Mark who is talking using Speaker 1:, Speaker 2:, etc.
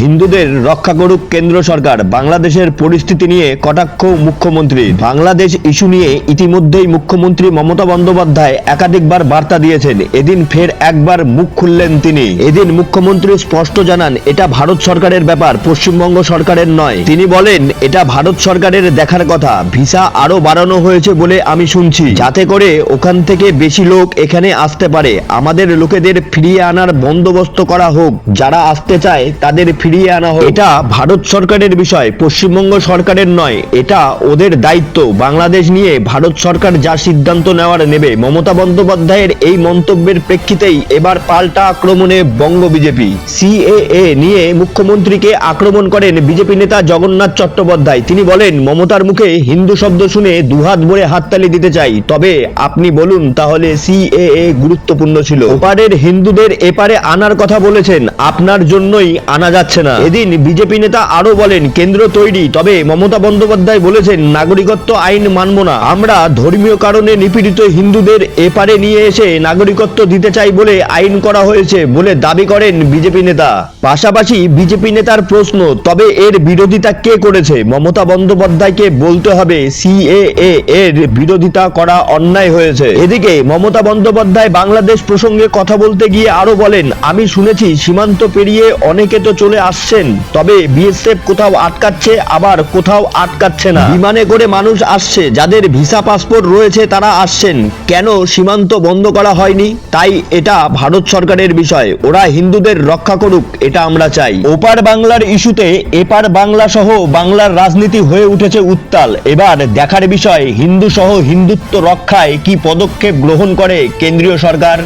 Speaker 1: হিন্দুদের রক্ষা করুক কেন্দ্র সরকার। বাংলাদেশের পরিস্থিতি নিয়ে কটাক্ষ মুখ্যমন্ত্রী। বাংলাদেশ ইস্যু নিয়ে ইতিমধ্যেই মুখ্যমন্ত্রী মমতা বন্দ্যোপাধ্যায় একাধিকবার বার্তা দিয়েছেন। এদিন ফের একবার মুখ খুললেন তিনি। এদিন মুখ্যমন্ত্রী স্পষ্ট জানান, এটা ভারত সরকারের ব্যাপার, পশ্চিমবঙ্গ সরকারের নয়। তিনি বলেন, এটা ভারত সরকারের দেখার কথা। ভিসা আরও বাড়ানো হয়েছে বলে আমি শুনছি। যাতে করে ওখান থেকে বেশি লোক এখানে আসতে পারে। আমাদের লোকেদের ফিরিয়ে আনার বন্দোবস্ত করা হোক। যারা আসতে চায়, তাদের ফিরিয়ে আনা হোক। এটা ভারত সরকারের বিষয়, পশ্চিমবঙ্গ সরকারের নয়। এটা ওদের দায়িত্ব। বাংলাদেশ নিয়ে ভারত সরকার যা সিদ্ধান্ত নেওয়ার নেবে। মমতা বন্দ্যোপাধ্যায়ের এই মন্তব্যের প্রেক্ষিতেই এবার পাল্টা আক্রমণে বঙ্গ বিজেপি। সিএএ নিয়ে মুখ্যমন্ত্রীকে আক্রমণ করেন বিজেপি নেতা জগন্নাথ চট্টোপাধ্যায়। তিনি বলেন, মমতার মুখে হিন্দু শব্দ শুনে দুহাত ভরে হাততালি দিতে চাই। তবে আপনি বলুন, তাহলে সিএএ গুরুত্বপূর্ণ ছিল। ওপারের হিন্দুদের এপারে আনার কথা বলেছেন। আপনার জন্যই আনা যাচ্ছে না। এদিন বিজেপি নেতা আরও বলেন, কেন্দ্র তৈরি, তবে মমতা বন্দ্যোপাধ্যায় বলেছেন, নাগরিকত্ব আইন মানব না। আমরা ধর্মীয় কারণে নিপীড়িত হিন্দুদের এপারে নিয়ে এসে নাগরিকত্ব দিতে চাই বলে আইন করা হয়েছে বলে দাবি করেন বিজেপি নেতা। পাশাপাশি বিজেপি নেতার প্রশ্ন, তবে এর বিরোধিতা কে করেছে? মমতা বন্দ্যোপাধ্যায়কে বলতে হবে সিএএ এর বিরোধিতা করা অন্যায় হয়েছে। এদিকে মমতা বন্দ্যোপাধ্যায় বাংলাদেশ প্রসঙ্গে কথা বলতে গিয়ে আরও বলেন, আমি শুনেছি সীমান্ত পেরিয়ে অনেকে তো চলে আসছেন তবে বিএসএফ কোথাও আটকাচ্ছে আবার কোথাও আটকাচ্ছে না। বিমানে করে মানুষ আসছে যাদের ভিসা পাসপোর্ট রয়েছে তারা আসছেন। কেন সীমান্ত বন্ধ করা হয়নি? তাই এটা ভারত সরকারের বিষয়। ওরা হিন্দুদের রক্ষা করুক এটা আমরা চাই। ওপার বাংলার ইস্যুতে এপার বাংলা সহ বাংলার রাজনীতি হয়ে উঠেছে উত্তাল। এবার দেখার বিষয় হিন্দু সহ হিন্দুত্ব রক্ষায় কি পদক্ষেপ গ্রহণ করে কেন্দ্রীয় সরকার?